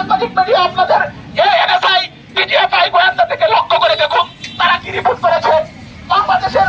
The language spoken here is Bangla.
সাংবাদিক মিডিয়া আপনাদের এনএসআই পিটিএফআই গোয়েন্দা থেকে লক্ষ্য করে দেখুন, তারা কি রিপোর্ট করেছে? বাংলাদেশের